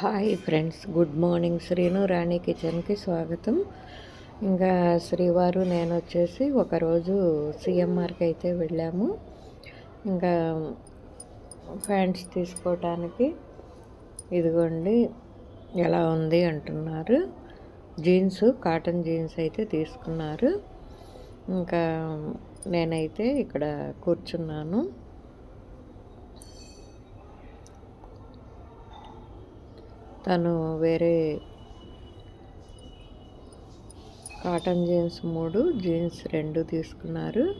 Hi friends good morning. Srinu Rani కిచెన్కి స్వాగతం. ఇంకా శ్రీవారు నేను వచ్చేసి ఒకరోజు సిఎంఆర్కి అయితే వెళ్ళాము. ఇంకా ప్యాంట్స్ తీసుకోవటానికి ఇదిగోండి ఎలా ఉంది అంటున్నారు. జీన్స్ కాటన్ జీన్స్ అయితే తీసుకున్నారు. ఇంకా నేనైతే ఇక్కడ కూర్చున్నాను. తను వేరే కాటన్ జీన్స్ మూడు జీన్స్ రెండు తీసుకున్నారు.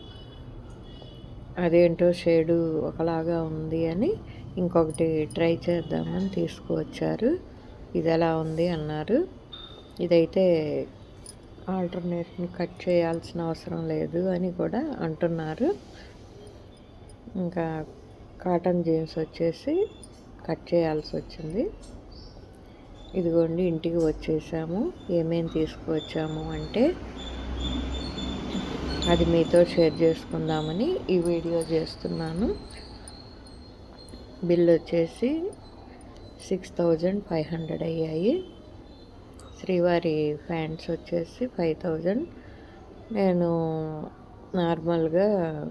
అదేంటో షేడు ఒకలాగా ఉంది అని ఇంకొకటి ట్రై చేద్దామని తీసుకువచ్చారు. ఇది ఎలా ఉంది అన్నారు. ఇదైతే ఆల్టర్నేట్ని కట్ చేయాల్సిన అవసరం లేదు అని కూడా అంటున్నారు. ఇంకా కాటన్ జీన్స్ వచ్చేసి కట్ చేయాల్సి వచ్చింది. ఇదిగోండి ఇంటికి వచ్చేసాము. ఏమేమి తీసుకువచ్చాము అంటే అది మీతో షేర్ చేసుకుందామని ఈ వీడియో చేస్తున్నాను. బిల్ వచ్చేసి సిక్స్ థౌజండ్ ఫైవ్ హండ్రెడ్ అయ్యాయి. శ్రీవారి ఫ్యాన్స్ వచ్చేసి ఫైవ్ థౌజండ్. నేను నార్మల్గా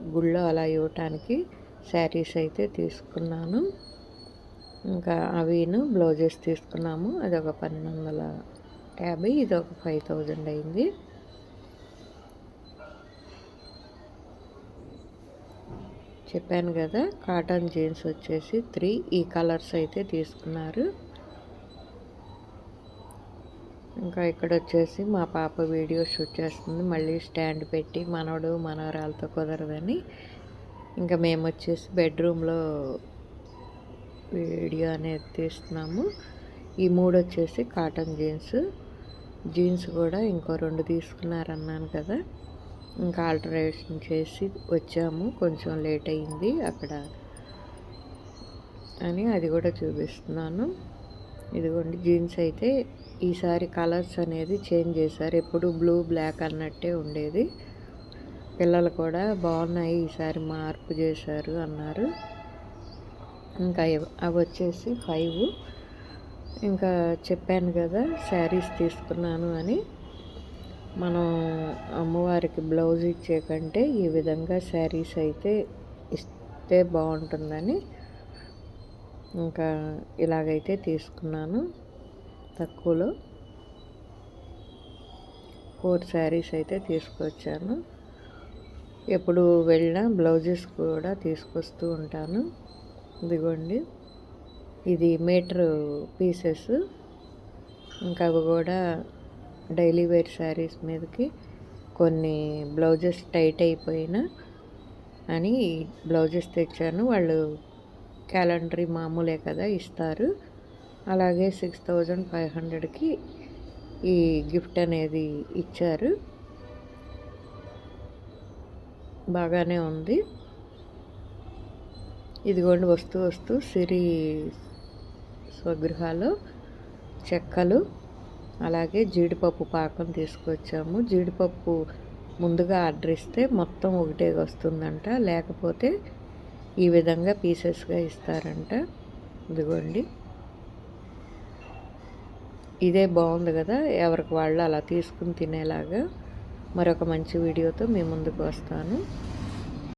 గుళ్ళో అలా ఇవ్వటానికి శారీస్ అయితే తీసుకున్నాను. ఇంకా అవిను బ్లౌజెస్ తీసుకున్నాము. అది ఒక పన్నెండు వందల యాభై ఇది ఒక ఫైవ్ థౌజండ్ అయింది. చెప్పాను కదా కాటన్ జీన్స్ వచ్చేసి త్రీ ఈ కలర్స్ అయితే తీసుకున్నారు. ఇంకా ఇక్కడ వచ్చేసి మా పాప వీడియో షూట్ చేస్తుంది. మళ్ళీ స్టాండ్ పెట్టి మనవడు మనవరాలతో కుదరదని. ఇంకా మేము వచ్చేసి బెడ్రూమ్లో వీడియో అనేది తీస్తున్నాము. ఈ మూడు వచ్చేసి కాటన్ జీన్స్. జీన్స్ కూడా ఇంకో రెండు తీసుకున్నారన్నాను కదా. ఇంకా ఆల్టరేషన్ చేసి వచ్చాము. కొంచెం లేట్ అయింది అక్కడ అని అది కూడా చూపిస్తున్నాను. ఇదిగోండి జీన్స్ అయితే ఈసారి కలర్స్ అనేది చేంజ్ చేశారు. ఎప్పుడు బ్లూ బ్లాక్ అన్నట్టే ఉండేది. పిల్లలు కూడా బాగున్నాయి ఈసారి మార్పు చేశారు అన్నారు. ఇంకా అవి వచ్చేసి ఫైవ్ ఇంకా చెప్పాను కదా శారీస్ తీసుకున్నాను అని. మనం అమ్మవారికి బ్లౌజ్ ఇచ్చే కంటే ఈ విధంగా శారీస్ అయితే ఇస్తే బాగుంటుందని ఇంకా ఇలాగైతే తీసుకున్నాను తక్కువలో. ఫోర్ శారీస్ అయితే తీసుకొచ్చాను. ఎప్పుడు వెళ్ళినా బ్లౌజెస్ కూడా తీసుకొస్తూ ఉంటాను. ఇదిగోండి. ఇది మీటర్ పీసెస్. ఇంకా అవి కూడా డైలీ వేర్ శారీస్ మీదకి. కొన్ని బ్లౌజెస్ టైట్ అయిపోయినా అని బ్లౌజెస్ తెచ్చాను. వాళ్ళు క్యాలెండరీ మామూలే కదా ఇస్తారు. అలాగే సిక్స్ థౌజండ్ ఫైవ్ హండ్రెడ్కి ఈ గిఫ్ట్ అనేది ఇచ్చారు. బాగానే ఉంది. ఇదిగోండి వస్తూ వస్తూ సిరి స్వగృహాలు చెక్కలు అలాగే జీడిపప్పు పాకం తీసుకొచ్చాము. జీడిపప్పు ముందుగా ఆర్డర్ ఇస్తే మొత్తం ఒకటే వస్తుందంట. లేకపోతే ఈ విధంగా పీసెస్గా ఇస్తారంట. ఇదిగోండి. ఇదే బాగుంది కదా ఎవరికి వాళ్ళు అలా తీసుకుని తినేలాగా. మరొక మంచి వీడియోతో మీ ముందుకు వస్తాను.